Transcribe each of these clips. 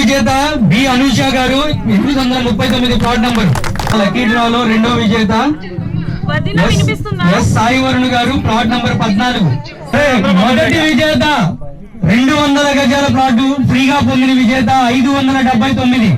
విజేత బి అనూష గారు ఎనిమిది వందల ముప్పై తొమ్మిది ప్లాట్ నంబర్. లక్కీ డ్రాలో రెండో విజేత. వదిన ఎస్ సాయి వరుణ్ గారు ప్లాట్ నంబర్ పద్నాలుగు. మొదటి విజేత రెండు వందల గజాల ప్లాట్ ఫ్రీగా పొందిన విజేత ఐదు వందల డెబ్బై తొమ్మిది.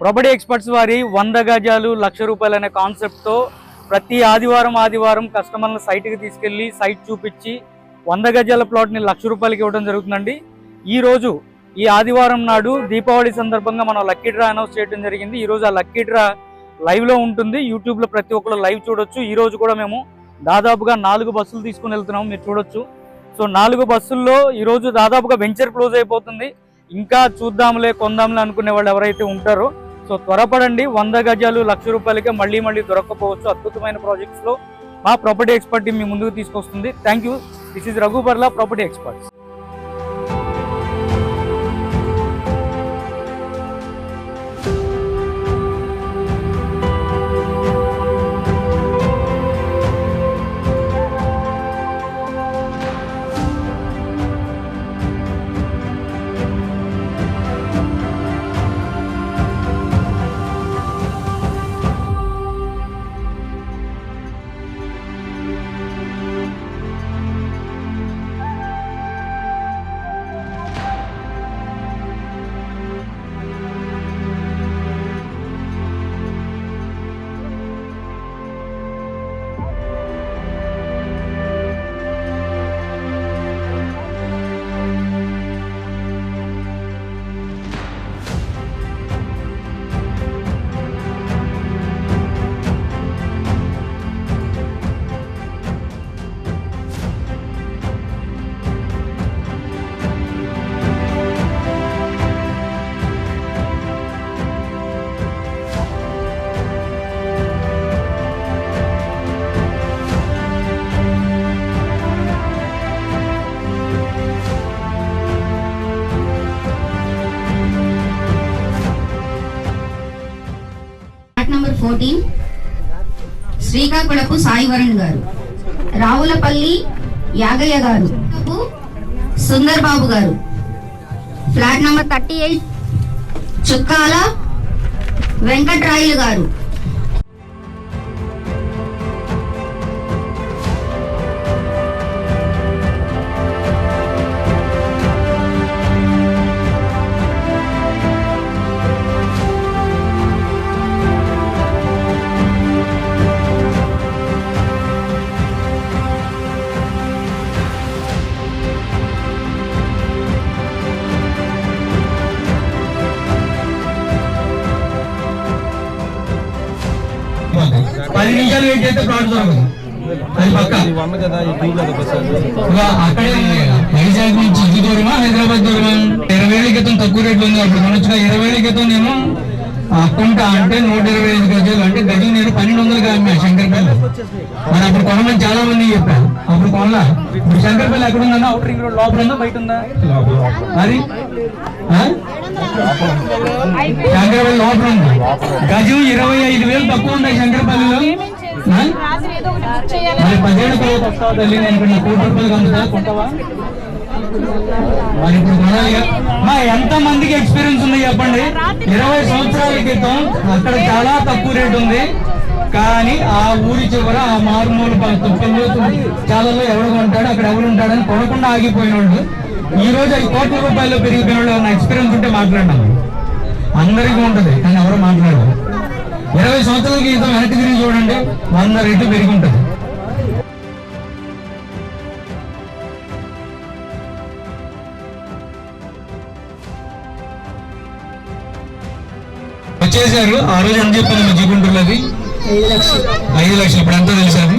ప్రాపర్టీ ఎక్స్పర్ట్స్ వారి వంద గజాలు లక్ష రూపాయలు అనే కాన్సెప్ట్తో ప్రతి ఆదివారం ఆదివారం కస్టమర్లను సైట్కి తీసుకెళ్ళి సైట్ చూపించి వంద గజాల ప్లాట్ని లక్ష రూపాయలకి ఇవ్వడం జరుగుతుందండి. ఈరోజు ఈ ఆదివారం నాడు దీపావళి సందర్భంగా మనం లక్కీ డ్రా అనౌన్స్ చేయడం జరిగింది. ఈరోజు ఆ లక్కీ డ్రా లైవ్లో ఉంటుంది. యూట్యూబ్లో ప్రతి ఒక్కరు లైవ్ చూడొచ్చు. ఈరోజు కూడా మేము దాదాపుగా నాలుగు బస్సులు తీసుకుని వెళ్తున్నాము మీరు చూడొచ్చు. సో నాలుగు బస్సుల్లో ఈరోజు దాదాపుగా వెంచర్ క్లోజ్ అయిపోతుంది. ఇంకా చూద్దాంలే కొందాంలే అనుకునే వాళ్ళు ఎవరైతే ఉంటారో సో త్వరపడండి. వంద గజాలు లక్ష రూపాయలకే మళ్ళీ మళ్ళీ దొరకకపోవచ్చు. అద్భుతమైన ప్రాజెక్ట్స్లో మా ప్రాపర్టీ ఎక్స్పర్ట్ మీ ముందుకు తీసుకొస్తుంది. Thank you this is Raghu Barla property experts శ్రీకాకుళపు Saivaran గారు రావులపల్లి యాగయ్య గారు సుందర్ బాబు గారు. Flat number thirty eight Chukkala Venkatrayulu గారు. నిమిషాలు వెయిట్ చేస్తే ప్లాట్ దొరకదు. అది పక్క. అక్కడే వైజాగ్ నుంచి ఇది దూరమా హైదరాబాద్ దూరమా? ఇరవై ఏళ్ళ క్రితం తక్కువ రేట్లు ఉంది అప్పుడు కొనొచ్చుగా ఇరవై ఏళ్ళ క్రితం నేను ఆ, అంటే నూట ఇరవై ఐదు గజాలు అంటే గజం నేను పన్నెండు వందలుగా అమ్మా శంకర్పల్లి. మరి అప్పుడు కొనమని చాలా మంది చెప్పాను అప్పుడు కొనలా. ఇప్పుడు శంకర్పల్లి ఎక్కడ ఉందన్నా? అవుట్ రింగ్ రోడ్ లోపల ఉందా? బయట ఉందా? మరి? శంకర్పల్లి లోపల ఉంది. గజం ఇరవై ఐదు వేలు తక్కువ ఉన్నాయి శంకర్పల్లిలో. పదిహేడు తర్వాత వస్తావా తల్లి నేను కోటి రూపాయలు అమ్ముతా కొంటావా? మరి ఇప్పుడు కొనాలిగా మా ఎంత మందికి ఎక్స్పీరియన్స్ ఉంది చెప్పండి? ఇరవై సంవత్సరాల క్రితం అక్కడ చాలా తక్కువ రేట్ ఉంది. కానీ ఆ ఊరి చివర ఆ మారుమూల తుప్పల్లో చాలలో ఎవడు కొంటాడు అక్కడ ఎవరు ఉంటాడని కొనకుండా ఆగిపోయిన వాళ్ళు ఈ రోజు ఐదు కోట్ల రూపాయలు పెరిగిపోయిన వాళ్ళు ఎక్స్పీరియన్స్ ఉంటే మాట్లాడడం. అందరికీ ఉంటది కానీ ఎవరు మాట్లాడరు. ఇరవై సంవత్సరాల క్రితం వెనక్కి తిరిగి చూడండి వంద రెట్లు పెరిగి ఉంటుంది వచ్చేసారు ఆ రోజు ఎంత చెప్పింది మీ జీకుంటున్నది ఐదు లక్షలు. ఇప్పుడు ఎంత తెలుసా అది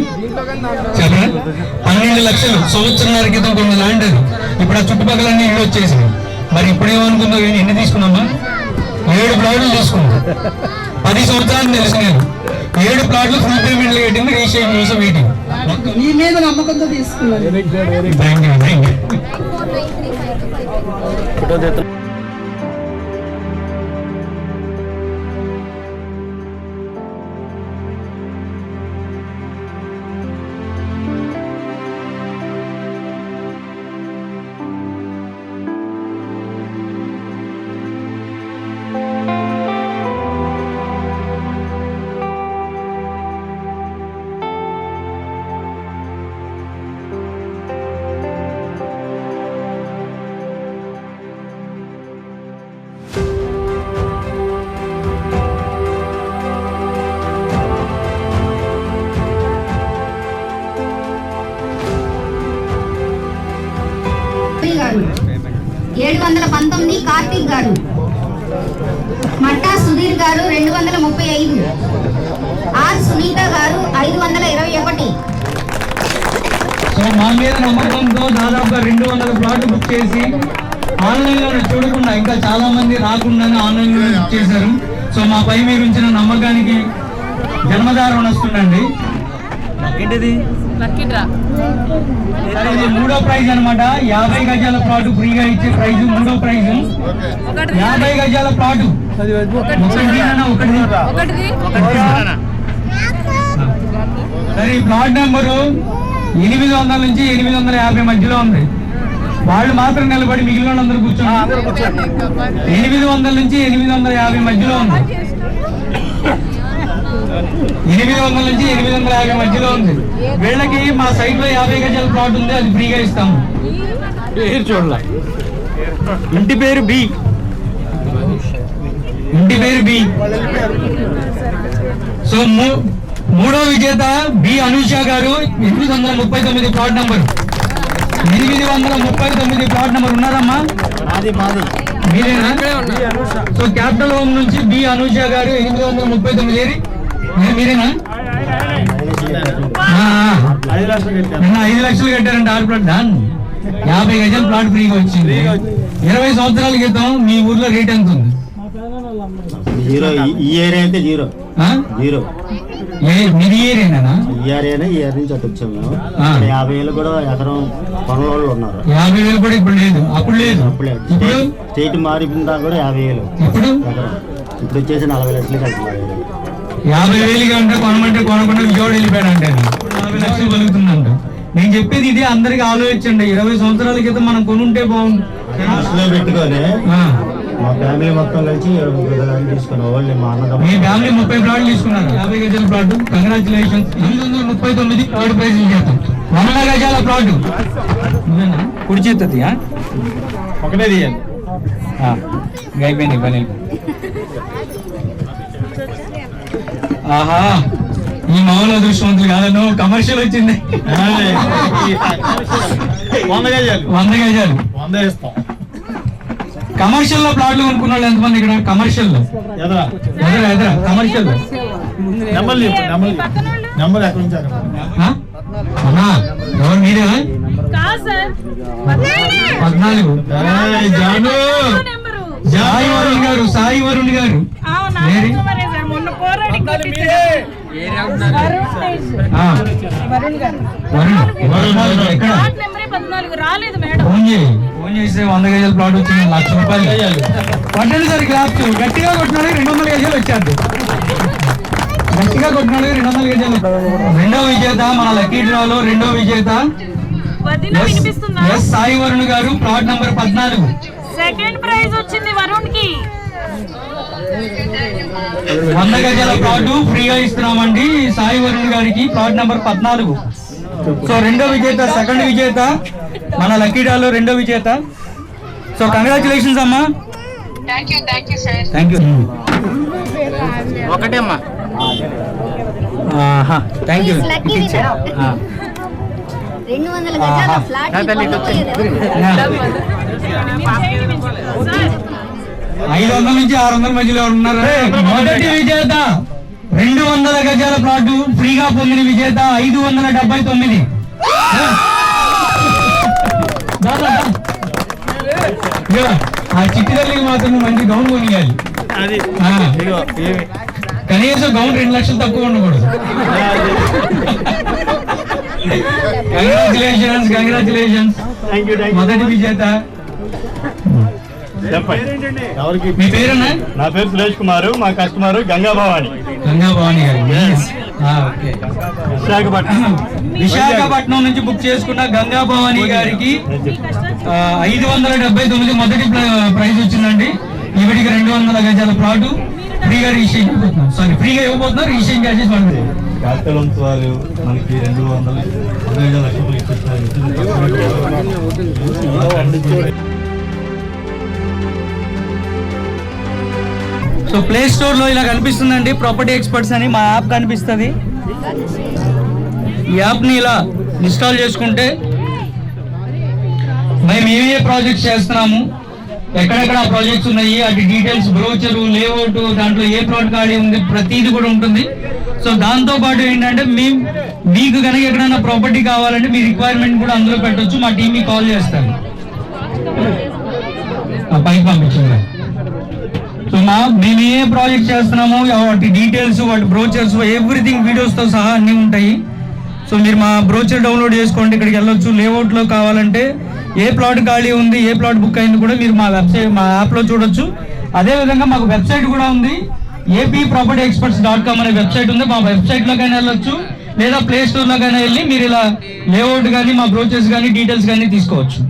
చెప్పరా? పన్నెండు లక్షలు సంవత్సరాల క్రితం కొన్ని ల్యాండ్ అది. ఇప్పుడు ఆ చుట్టుపక్కల అన్ని ఇల్లు వచ్చేసాయి మరి ఇప్పుడు ఏమనుకుందాం ఏంటి ఎన్ని తీసుకున్నామా? ఏడు ప్లాట్లు తీసుకున్నాం. పది సంవత్సరాలు తెలుసు నేను ఏడు ప్లాట్లు ఫుల్ పేమెంట్లు కట్టింది రిజిస్ట్రేషన్ కోసం వెయిటింగ్ మీ మీద నమ్మకంతో తీసుకున్నాను. థ్యాంక్ యూ థ్యాంక్ యూ ఏడు వందల పంతొమ్మిది కార్తీక్ గారు. మట్టా సుధీర్ గారు రెండు వందల ముప్పై ఐదు ఆర్ సునీత గారు ఐదు వందల ఇరవై ఒకటి సో మా మీద నమ్మకంతో దాదాపుగా రెండు వందల ప్లాట్లు బుక్ చేసి ఆన్లైన్లో చూడకుండా ఇంకా చాలా మంది రాకుండానే ఆన్లైన్లో బుక్ చేశారు. సో మా పై మీరు ఉంచిన నమ్మకానికి జన్మదారం వస్తుందండి ఏంటిది? మూడో ప్రైజ్ అన్నమాట. యాభై గజాల ప్లాట్ ఫ్రీగా ఇచ్చే ప్రైజ్ మూడో ప్రైజ్. ఒకటి యాభై గజాల ప్లాట్. సరే ప్లాట్ నెంబరు ఎనిమిది వందల నుంచి ఎనిమిది వందల యాభై మధ్యలో ఉంది. వాళ్ళు మాత్రం నిలబడి మిగిలిన వాళ్ళందరూ కూర్చోండి. ఎనిమిది వందల నుంచి ఎనిమిది వందల యాభై మధ్యలో ఉంది. ఎనిమిది వందల నుంచి ఎనిమిది వందల యాభై మధ్యలో ఉంది. వీళ్ళకి మా సైట్లో యాభై గజాల ప్లాట్ ఉంది అది ఫ్రీగా ఇస్తాము. పేరు చూడలే. ఇంటి పేరు బి. ఇంటి పేరు బి. సో మూడో విజేత బి అనూష గారు ఎనిమిది వందల ముప్పై తొమ్మిది ప్లాట్ నంబర్ ఎనిమిది వందల ముప్పై తొమ్మిది ప్లాట్ నెంబర్ ఉన్నారమ్మా? మీరేనా? సో క్యాపిటల్ హోమ్ నుంచి బి అనూష గారు ఎనిమిది వందల ముప్పై తొమ్మిది మీరేనా? ఐదు లక్షలు కట్టారంటే ఆరు ప్లాట్ దాన్ యాభై గజాల ప్లాట్ ఫ్రీగా వచ్చింది. ఇరవై సంవత్సరాల క్రితం మీ ఊర్లో రేట్ ఎంత ఉంది? జీరో ఈ- ఈ ఏరియా అయితే జీరో. ఆ? జీరో. ఏ మీది ఏరేనా ఈ ఏరియానే ఈ ఏరియా నుంచి మేము. యాభై ఏళ్ళు కూడా ఎకరం వాళ్ళు ఉన్నారు. యాభై వేలు కూడా ఇప్పుడు లేదు. అప్పుడు లేదు. అప్పుడే స్టేట్- మారిపోయిన కూడా యాభై వేలు. ఇప్పుడు? ఇప్పుడు వచ్చేసి నలభై లక్షలు కడుతున్నారు యాభై వేలుగా ఉంటే కొనమంటే కొనకుండా విజయవాడ వెళ్ళిపోయాడు అంటే నలభై లక్షలు పలుకుతుందంట నేను చెప్పేది ఇదే అందరికి ఆలోచించండి. ఇరవై సంవత్సరాల క్రితం మనం కొనుంటే బాగుంది పెట్టుకొని మా ఫ్యామిలీ మొత్తం కలిసి మా ఫ్యామిలీ ముప్పై ప్లాట్లు తీసుకున్నారు. యాభై గజాల ప్లాట్. కంగ్రాచులేషన్స్. ఎనిమిది వందల ముప్పై తొమ్మిది థర్డ్ ప్రైజ్ చేస్తాం. వంద గజాల ప్లాట్? కుడి చేతుంది ఒకటే తీయాలి. అయిపోయింది పని ఆహా ఈ మామూలు అదృష్టవంతులు కాదు కమర్షియల్ వచ్చింది. వంద గజాలు. వంద గజాలు. వంద కమర్షియల్లో ప్లాట్లు కొనుక్కున్న వాళ్ళు ఎంతమంది ఇక్కడ? కమర్షియల్లో. ఎదరా? ఎదురా ఎదురా? కమర్షియల్లో. నెంబర్ నెంబర్ ఎక్కడి ఎవరు సార్. పద్నాలుగు. ఏయ్, జాను. నెంబరు. సాయి వరుణ్ గారు సాయి వరుణ్ గారు. పోరాడి పద్నాలుగు రాలేదు మేడం. ఫోన్ చేస్తే వంద గజాల ప్లాట్ వచ్చింది. లక్ష రూపాయలు. పట్టండి సార్ క్లాప్స్ గట్టిగా కొట్టినాడు రెండు వందల గజాలు వచ్చారు గట్టిగా కొట్టినాడు రెండు వందల గజాలు. రెండో విజేత మన లక్కీ డ్రాలో రెండో విజేత. ఎస్ సాయి వరుణ్ గారు ప్లాట్ నంబర్ పద్నాలుగు. సెకండ్ ప్రైజ్ వచ్చింది వరుణ్కి వంద గజాల ప్లాట్ ఫ్రీగా ఇస్తున్నామండి. సాయి వరుణ్ గారికి ప్లాట్ నంబర్ పద్నాలుగు. సో రెండో విజేత సెకండ్ విజేత మన లక్కీ డ్రాలో రెండో విజేత. సో కంగ్రాచులేషన్స్ అమ్మా. థ్యాంక్ యూ ఒకటే అమ్మా. Thank you lucky winner. రెండు వందల గజాల ఫ్లాట్ ఐదు వందల నుంచి ఆరు వందల మధ్యలో ఉన్నారు? మొదటి విజేత రెండు వందల గజాల ప్లాట్ ఫ్రీగా పొందిన విజేత ఐదు వందల డెబ్బై తొమ్మిది. ఆ చిట్టి తల్లికి మాత్రం మంచి గౌన్ కొనియాలి. కనీసం గౌన్ రెండు లక్షలు తక్కువ ఉండకూడదు. కంగ్రాచులేషన్స్ కంగ్రాచులేషన్స్ మొదటి విజేత. చెప్పండి. మీ పేరున్నా నా పేరు సురేష్ కుమార్ మా కస్టమర్ గంగా భవాని. గంగా విశాఖపట్నం. విశాఖపట్నం నుంచి బుక్ చేసుకున్న గంగా భవాని గారికి ఐదు వందల డెబ్బై తొమ్మిది మొదటి ప్ర- ప్రైజ్ వచ్చిందండి. ఈవిడికి రెండు వందల గజాల ప్లాటు. ఫ్రీగా రిజిస్ట్రేషన్ ఇవ్వబోతున్నాం సారీ ఫ్రీగా ఇవ్వబోతున్నారు. రిజిస్ట్రేషన్ చార్జెస్ పడుతుంది మనకి రెండు వందల లక్షలు సో ప్లే స్టోర్లో ఇలా కనిపిస్తుందండి. ప్రాపర్టీ ఎక్స్పర్ట్స్ అని మా యాప్ కనిపిస్తుంది. ఈ యాప్ని ఇలా ఇన్స్టాల్ చేసుకుంటే మేము ఏ ప్రాజెక్ట్స్ చేస్తున్నాము ఎక్కడెక్కడ ప్రాజెక్ట్స్ ఉన్నాయి అటు డీటెయిల్స్ బ్రోచరు లేఅవుట్ దాంట్లో ఏ ప్లాట్ ఖాళీ ఉంది ప్రతిది కూడా ఉంటుంది. సో దాంతో పాటు ఏంటంటే మేము మీకు కనుక ఎక్కడైనా ప్రాపర్టీ కావాలంటే మీ రిక్వైర్మెంట్ కూడా అందులో పెట్టొచ్చు మా టీమ్ కాల్ చేస్తారు. పైకి పంపించండి. చెప్తున్నా మేము ఏ ప్రాజెక్ట్ చేస్తున్నామో వాటి డీటెయిల్స్ వాటి బ్రోచర్స్ ఎవ్రీథింగ్ వీడియోస్తో సహా అన్నీ ఉంటాయి. సో మీరు మా బ్రోచర్ డౌన్లోడ్ చేసుకోండి ఇక్కడికి వెళ్ళొచ్చు. లేఅవుట్లో కావాలంటే ఏ ప్లాట్ ఖాళీ ఉంది ఏ ప్లాట్ బుక్ అయింది కూడా మీరు మా వెబ్సైట్ మా యాప్లో చూడొచ్చు. అదేవిధంగా మాకు వెబ్సైట్ కూడా ఉంది. AP property experts dot com అనే వెబ్సైట్ ఉంది. మా వెబ్సైట్లోకైనా వెళ్ళొచ్చు. లేదా ప్లే స్టోర్లోకైనా వెళ్ళి మీరు ఇలా లేఅవుట్ కానీ మా బ్రోచర్స్ కానీ డీటెయిల్స్ కానీ తీసుకోవచ్చు.